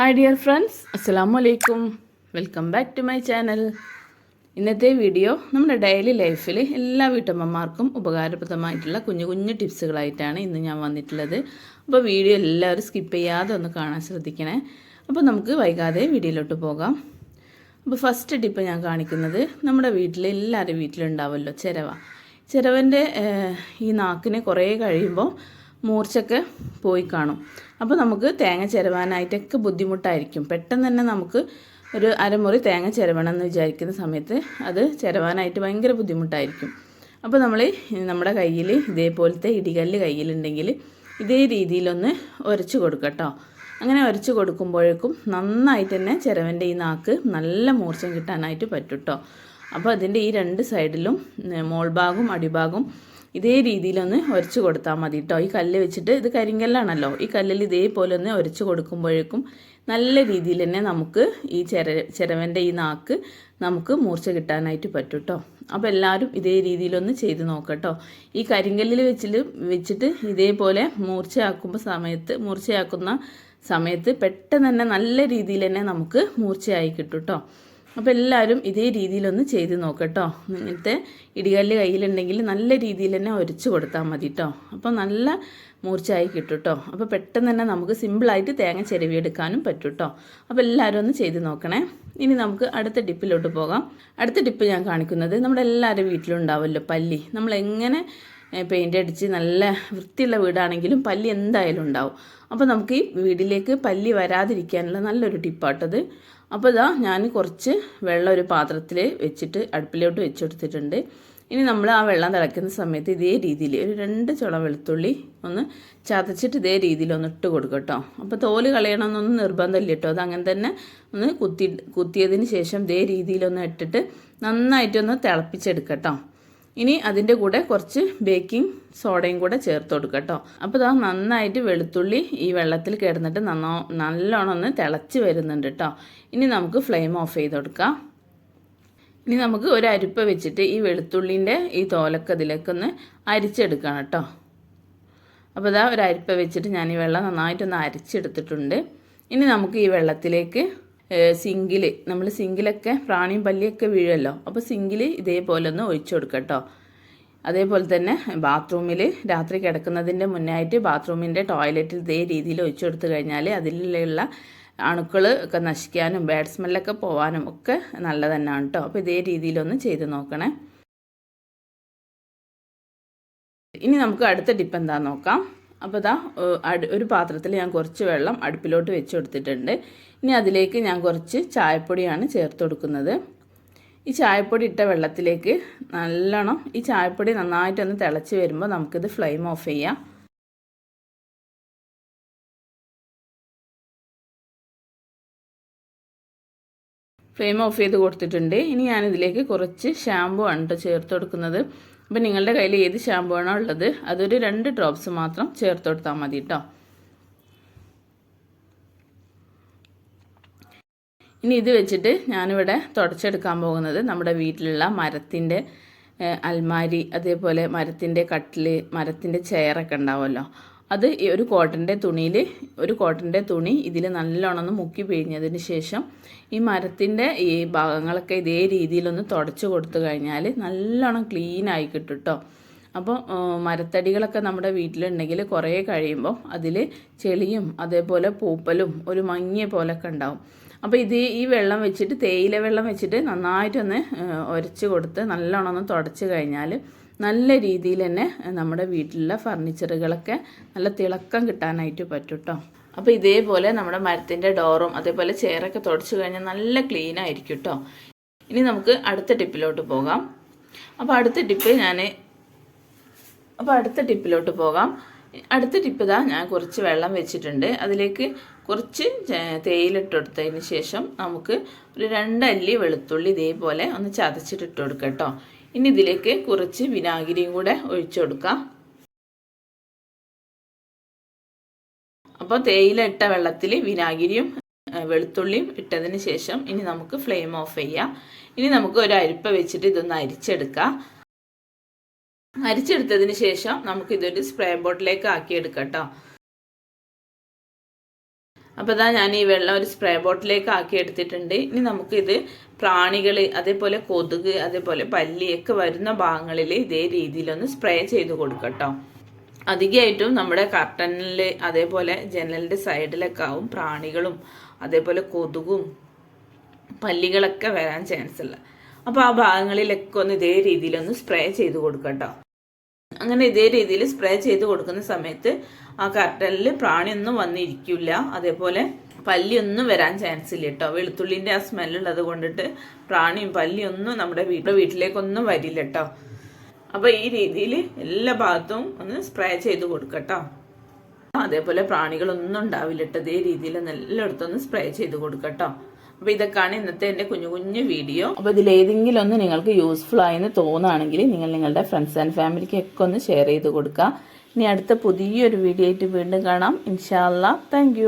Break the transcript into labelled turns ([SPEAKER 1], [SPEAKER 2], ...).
[SPEAKER 1] Hi dear friends അസ്സാം വലൈക്കും welcome back to my channel ഇന്നത്തെ വീഡിയോ നമ്മുടെ ഡെയിലി ലൈഫിൽ എല്ലാ വീട്ടമ്മമാർക്കും ഉപകാരപ്രദമായിട്ടുള്ള കുഞ്ഞു കുഞ്ഞു ടിപ്സുകളായിട്ടാണ് ഇന്ന് ഞാൻ വന്നിട്ടുള്ളത്. അപ്പോൾ വീഡിയോ എല്ലാവരും സ്കിപ്പ് ചെയ്യാതെ ഒന്ന് കാണാൻ ശ്രദ്ധിക്കണേ. അപ്പോൾ നമുക്ക് വൈകാതെ വീഡിയോയിലോട്ട് പോകാം. അപ്പോൾ ഫസ്റ്റ് ടിപ്പ് ഞാൻ കാണിക്കുന്നത് നമ്മുടെ വീട്ടിൽ എല്ലാവരും വീട്ടിലുണ്ടാവുമല്ലോ ചിരവ. ചിരവന്റെ ഈ നാക്കിനെ കുറേ കഴിയുമ്പോൾ മൂർച്ചൊക്കെ പോയി കാണും. അപ്പോൾ നമുക്ക് തേങ്ങ ചിരവാനായിട്ടൊക്കെ ബുദ്ധിമുട്ടായിരിക്കും. പെട്ടെന്ന് തന്നെ നമുക്ക് ഒരു അരമുറി തേങ്ങ ചിരവണം എന്ന് വിചാരിക്കുന്ന സമയത്ത് അത് ചിരവാനായിട്ട് ഭയങ്കര ബുദ്ധിമുട്ടായിരിക്കും. അപ്പോൾ നമ്മൾ നമ്മുടെ കയ്യിൽ ഇതേപോലത്തെ ഇടികല്ല് കയ്യിലുണ്ടെങ്കിൽ ഇതേ രീതിയിലൊന്ന് ഉരച്ച് കൊടുക്കട്ടോ അങ്ങനെ ഉരച്ച് കൊടുക്കുമ്പോഴേക്കും നന്നായിട്ട് തന്നെ ചിരവന്റെ ഈ നാക്ക് നല്ല മൂർച്ചം കിട്ടാനായിട്ട് പറ്റും കേട്ടോ അപ്പോൾ അതിന്റെ ഈ രണ്ട് സൈഡിലും മോൾ ഭാഗവും അടിഭാഗവും ഇതേ രീതിയിലൊന്ന് ഉരച്ച് കൊടുത്താൽ മതി കേട്ടോ ഈ കല്ല് വെച്ചിട്ട് ഇത് കരിങ്കല്ലാണല്ലോ. ഈ കല്ലിൽ ഇതേപോലെ ഒന്ന് ഉരച്ച് കൊടുക്കുമ്പോഴേക്കും നല്ല രീതിയിൽ തന്നെ നമുക്ക് ഈ ചെര ചിരവന്റെ ഈ നാക്ക് നമുക്ക് മൂർച്ച കിട്ടാനായിട്ട് പറ്റും കേട്ടോ അപ്പോൾ എല്ലാവരും ഇതേ രീതിയിലൊന്ന് ചെയ്ത് നോക്കട്ടോ ഈ കരിങ്കല്ലിൽ വെച്ചിട്ട് വെച്ചിട്ട് ഇതേപോലെ മൂർച്ചയാക്കുമ്പോൾ സമയത്ത് മൂർച്ചയാക്കുന്ന സമയത്ത് പെട്ടെന്ന് തന്നെ നല്ല രീതിയിൽ തന്നെ നമുക്ക് മൂർച്ചയായി കിട്ടും കേട്ടോ അപ്പോൾ എല്ലാവരും ഇതേ രീതിയിലൊന്ന് ചെയ്ത് നോക്കട്ടോ. ഇങ്ങനത്തെ ഇടികല്ല് കയ്യിലുണ്ടെങ്കിൽ നല്ല രീതിയിൽ തന്നെ ഒരച്ച് കൊടുത്താൽ മതി കേട്ടോ അപ്പോൾ നല്ല മൂർച്ചയായി കിട്ടും കേട്ടോ അപ്പോൾ പെട്ടെന്ന് തന്നെ നമുക്ക് സിമ്പിളായിട്ട് തേങ്ങ ചിരവിയെടുക്കാനും പറ്റും കേട്ടോ അപ്പോൾ എല്ലാവരും ഒന്ന് ചെയ്ത് നോക്കണേ. ഇനി നമുക്ക് അടുത്ത ടിപ്പിലോട്ട് പോകാം. അടുത്ത ടിപ്പ് ഞാൻ കാണിക്കുന്നത് നമ്മുടെ എല്ലാവരും വീട്ടിലുണ്ടാവുമല്ലോ പല്ലി. നമ്മൾ എങ്ങനെ പെയിന്റ് അടിച്ച് നല്ല വൃത്തിയുള്ള വീടാണെങ്കിലും പല്ലി എന്തായാലും ഉണ്ടാവും. അപ്പോൾ നമുക്ക് ഈ വീടിലേക്ക് പല്ലി വരാതിരിക്കാനുള്ള നല്ലൊരു ടിപ്പാട്ടത്. അപ്പോൾ ഇതാ ഞാൻ കുറച്ച് വെള്ളം ഒരു പാത്രത്തിൽ വെച്ചിട്ട് അടുപ്പിലോട്ട് വെച്ചെടുത്തിട്ടുണ്ട്. ഇനി നമ്മൾ ആ വെള്ളം തിളയ്ക്കുന്ന സമയത്ത് ഇതേ രീതിയിൽ ഒരു രണ്ട് ചുള വെളുത്തുള്ളി ഒന്ന് ചതച്ചിട്ട് ഇതേ രീതിയിൽ ഒന്ന് ഇട്ട് കൊടുക്കും കേട്ടോ അപ്പോൾ തോൽ കളയണമെന്നൊന്നും നിർബന്ധമില്ല കേട്ടോ അത് അങ്ങനെ തന്നെ ഒന്ന് കുത്തി കുത്തിയതിന് ശേഷം ഇതേ രീതിയിലൊന്ന് ഇട്ടിട്ട് നന്നായിട്ടൊന്ന് തിളപ്പിച്ചെടുക്കട്ടോ ഇനി അതിന്റെ കൂടെ കുറച്ച് ബേക്കിംഗ് സോഡയും കൂടെ ചേർത്ത് കൊടുക്കുക കേട്ടോ അപ്പോൾ ഇതാ നന്നായിട്ട് വെളുത്തുള്ളി ഈ വെള്ളത്തിൽ കിടന്നിട്ട് നന്നോ നല്ലോണം ഒന്ന് തിളച്ച് വരുന്നുണ്ട് കേട്ടോ ഇനി നമുക്ക് ഫ്ലെയിം ഓഫ് ചെയ്ത് കൊടുക്കാം. ഇനി നമുക്ക് ഒരു അരിപ്പ വെച്ചിട്ട് ഈ വെളുത്തുള്ളിന്റെ ഈ തോലൊക്കെ ഇതിലേക്കൊന്ന് അരിച്ചെടുക്കണം കേട്ടോ അപ്പോൾ ഇതാ ഒരു അരിപ്പ വെച്ചിട്ട് ഞാൻ ഈ വെള്ളം നന്നായിട്ടൊന്ന് അരിച്ചെടുത്തിട്ടുണ്ട്. ഇനി നമുക്ക് ഈ വെള്ളത്തിലേക്ക് സിങ്കിൽ നമ്മൾ സിങ്കിലൊക്കെ പ്രാണിയും പല്ലിയൊക്കെ വീഴല്ലോ അപ്പോൾ സിങ്കിൽ ഇതേപോലെ ഒന്ന് ഒഴിച്ചു കൊടുക്കുക കേട്ടോ അതേപോലെ തന്നെ ബാത്റൂമിൽ രാത്രി കിടക്കുന്നതിന്റെ മുന്നായിട്ട് ബാത്റൂമിന്റെ ടോയ്ലറ്റിൽ ഇതേ രീതിയിൽ ഒഴിച്ചു കൊടുത്തു കഴിഞ്ഞാൽ അതിലുള്ള അണുക്കൾ ഒക്കെ നശിക്കാനും ബാഡ് സ്മെല്ലൊക്കെ പോകാനും ഒക്കെ നല്ല തന്നെയാണ് കേട്ടോ അപ്പോൾ ഇതേ രീതിയിലൊന്ന് ചെയ്ത് നോക്കണേ. ഇനി നമുക്ക് അടുത്ത ടിപ്പ് എന്താണെന്ന് നോക്കാം. അപ്പോൾ ഇതാ ഒരു പാത്രത്തിൽ ഞാൻ കുറച്ച് വെള്ളം അടുപ്പിലോട്ട് വെച്ച് കൊടുത്തിട്ടുണ്ട് ഇനി അതിലേക്ക് ഞാൻ കുറച്ച് ചായപ്പൊടിയാണ് ചേർത്ത് കൊടുക്കുന്നത്. ഈ ചായപ്പൊടി ഇട്ട വെള്ളത്തിലേക്ക് നല്ലോണം ഈ ചായപ്പൊടി നന്നായിട്ടൊന്ന് തിളച്ച് വരുമ്പോൾ നമുക്കിത് ഫ്ലെയിം ഓഫ് ചെയ്യാം. ഫ്ലെയിം ഓഫ് ചെയ്ത് കൊടുത്തിട്ടുണ്ട്. ഇനി ഞാനിതിലേക്ക് കുറച്ച് ഷാമ്പു ആണ് കേട്ടോ ചേർത്ത് കൊടുക്കുന്നത്. അപ്പം നിങ്ങളുടെ കയ്യിൽ ഏത് ഷാമ്പു ആണോ ഉള്ളത് അതൊരു രണ്ട് ഡ്രോപ്സ് മാത്രം ചേർത്ത് കൊടുത്താൽ മതി കേട്ടോ ഇനി ഇത് വെച്ചിട്ട് ഞാനിവിടെ തുടച്ചെടുക്കാൻ പോകുന്നത് നമ്മുടെ വീട്ടിലുള്ള മരത്തിന്റെ അൽമാരി അതേപോലെ മരത്തിന്റെ കട്ടിൽ മരത്തിന്റെ ചെയറൊക്കെ ഉണ്ടാവുമല്ലോ. അത് ഒരു കോട്ടന്റെ തുണിയിൽ ഒരു കോട്ടന്റെ തുണി ഇതിൽ നല്ലോണം ഒന്ന് മുക്കി പിഴിഞ്ഞതിന് ശേഷം ഈ മരത്തിന്റെ ഈ ഭാഗങ്ങളൊക്കെ ഇതേ രീതിയിലൊന്ന് തുടച്ചു കൊടുത്തു കഴിഞ്ഞാൽ നല്ലോണം ക്ലീൻ ആയി കിട്ടും കേട്ടോ അപ്പോൾ മരത്തടികളൊക്കെ നമ്മുടെ വീട്ടിലുണ്ടെങ്കിൽ കുറേ കഴിയുമ്പോൾ അതിൽ ചെളിയും അതേപോലെ പൂപ്പലും ഒരു മങ്ങിയ പോലൊക്കെ ഉണ്ടാവും. അപ്പോൾ ഇത് ഈ വെള്ളം വെച്ചിട്ട് തേയില വെള്ളം വെച്ചിട്ട് നന്നായിട്ടൊന്ന് ഉരച്ച് കൊടുത്ത് നല്ലോണം ഒന്ന് തുടച്ച് കഴിഞ്ഞാൽ നല്ല രീതിയിൽ തന്നെ നമ്മുടെ വീട്ടിലുള്ള ഫർണിച്ചറുകളൊക്കെ നല്ല തിളക്കം കിട്ടാനായിട്ട് പറ്റും കേട്ടോ അപ്പോൾ ഇതേപോലെ നമ്മുടെ മരത്തിന്റെ ഡോറും അതേപോലെ ചെയറൊക്കെ തുടച്ചു കഴിഞ്ഞാൽ നല്ല ക്ലീൻ ആയിരിക്കും കേട്ടോ ഇനി നമുക്ക് അടുത്ത ടിപ്പിലോട്ട് പോകാം. അപ്പോൾ അടുത്ത ടിപ്പ് ഞാൻ അപ്പോൾ അടുത്ത ടിപ്പിലോട്ട് പോകാം. അടുത്ത ടിപ്പ് ഇതാ ഞാൻ കുറച്ച് വെള്ളം വെച്ചിട്ടുണ്ട്. അതിലേക്ക് കുറച്ച് തേയിലിട്ട് കൊടുത്തതിന് ശേഷം നമുക്ക് ഒരു രണ്ടല്ലി വെളുത്തുള്ളി ഇതേപോലെ ഒന്ന് ചതച്ചിട്ടിട്ട് കൊടുക്കാം കേട്ടോ ഇനി ഇതിലേക്ക് കുറച്ച് വിനാഗിരിയും കൂടെ ഒഴിച്ചു കൊടുക്കാം. അപ്പോൾ തേയില ഇട്ട വെള്ളത്തിൽ വിനാഗിരിയും വെളുത്തുള്ളിയും ഇട്ടതിന് ശേഷം ഇനി നമുക്ക് ഫ്ലെയിം ഓഫ് ചെയ്യാം. ഇനി നമുക്ക് ഒരു അരിപ്പ വെച്ചിട്ട് ഇതൊന്ന് അരിച്ചെടുക്കാം. അരിച്ചെടുത്തതിന് ശേഷം നമുക്ക് ഇതൊരു സ്പ്രേ ബോട്ടിലേക്ക് ആക്കി എടുക്കാം കേട്ടോ അപ്പോൾ ഇതാ ഞാൻ ഈ വെള്ളം ഒരു സ്പ്രേ ബോട്ടിലേക്ക് ആക്കി എടുത്തിട്ടുണ്ട് ഇനി നമുക്കിത് പ്രാണികൾ അതേപോലെ കൊതുക് അതേപോലെ പല്ലിയൊക്കെ വരുന്ന ഭാഗങ്ങളിൽ ഇതേ രീതിയിലൊന്ന് സ്പ്രേ ചെയ്ത് കൊടുക്കട്ടോ. അധികമായിട്ടും നമ്മുടെ കർട്ടനിൽ അതേപോലെ ജനലിന്റെ സൈഡിലൊക്കെ ആവും പ്രാണികളും അതേപോലെ കൊതുകും പല്ലികളൊക്കെ വരാൻ ചാൻസ് ഉള്ള അപ്പോൾ ആ ഭാഗങ്ങളിലൊക്കെ ഒന്ന് ഇതേ രീതിയിലൊന്ന് സ്പ്രേ ചെയ്ത് കൊടുക്കട്ടോ. അങ്ങനെ ഇതേ രീതിയിൽ സ്പ്രേ ചെയ്ത് കൊടുക്കുന്ന സമയത്ത് ആ കർട്ടനിൽ പ്രാണിയൊന്നും വന്നിരിക്കില്ല. അതേപോലെ പല്ലിയൊന്നും വരാൻ ചാൻസ് ഇല്ല കേട്ടോ വെളുത്തുള്ളിന്റെ ആ സ്മെല്ലുള്ളത് കൊണ്ടിട്ട് പ്രാണിയും പല്ലിയൊന്നും നമ്മുടെ വീട്ടിലെ വീട്ടിലേക്കൊന്നും വരില്ല കേട്ടോ അപ്പോൾ ഈ രീതിയിൽ എല്ലാ ഭാഗത്തും ഒന്ന് സ്പ്രേ ചെയ്ത് കൊടുക്കട്ടോ അതേപോലെ പ്രാണികളൊന്നും ഉണ്ടാവില്ല കേട്ടോ ഇതേ രീതിയിൽ എല്ലായിടത്തും സ്പ്രേ ചെയ്ത് കൊടുക്കട്ടോ അപ്പോൾ ഇതൊക്കെയാണ് ഇന്നത്തെ എന്റെ കുഞ്ഞു കുഞ്ഞു വീഡിയോ. അപ്പോൾ ഇതിൽ ഏതെങ്കിലും ഒന്ന് നിങ്ങൾക്ക് യൂസ്ഫുൾ ആയെന്ന് തോന്നുകയാണെങ്കിൽ നിങ്ങൾ നിങ്ങളുടെ ഫ്രണ്ട്സ് ആൻഡ് ഫാമിലിക്കൊക്കെ ഒന്ന് ഷെയർ ചെയ്ത് കൊടുക്കുക ഇനി അടുത്ത പുതിയൊരു വീഡിയോ ആയിട്ട് വീണ്ടും കാണാം. ഇൻഷാല്ല താങ്ക്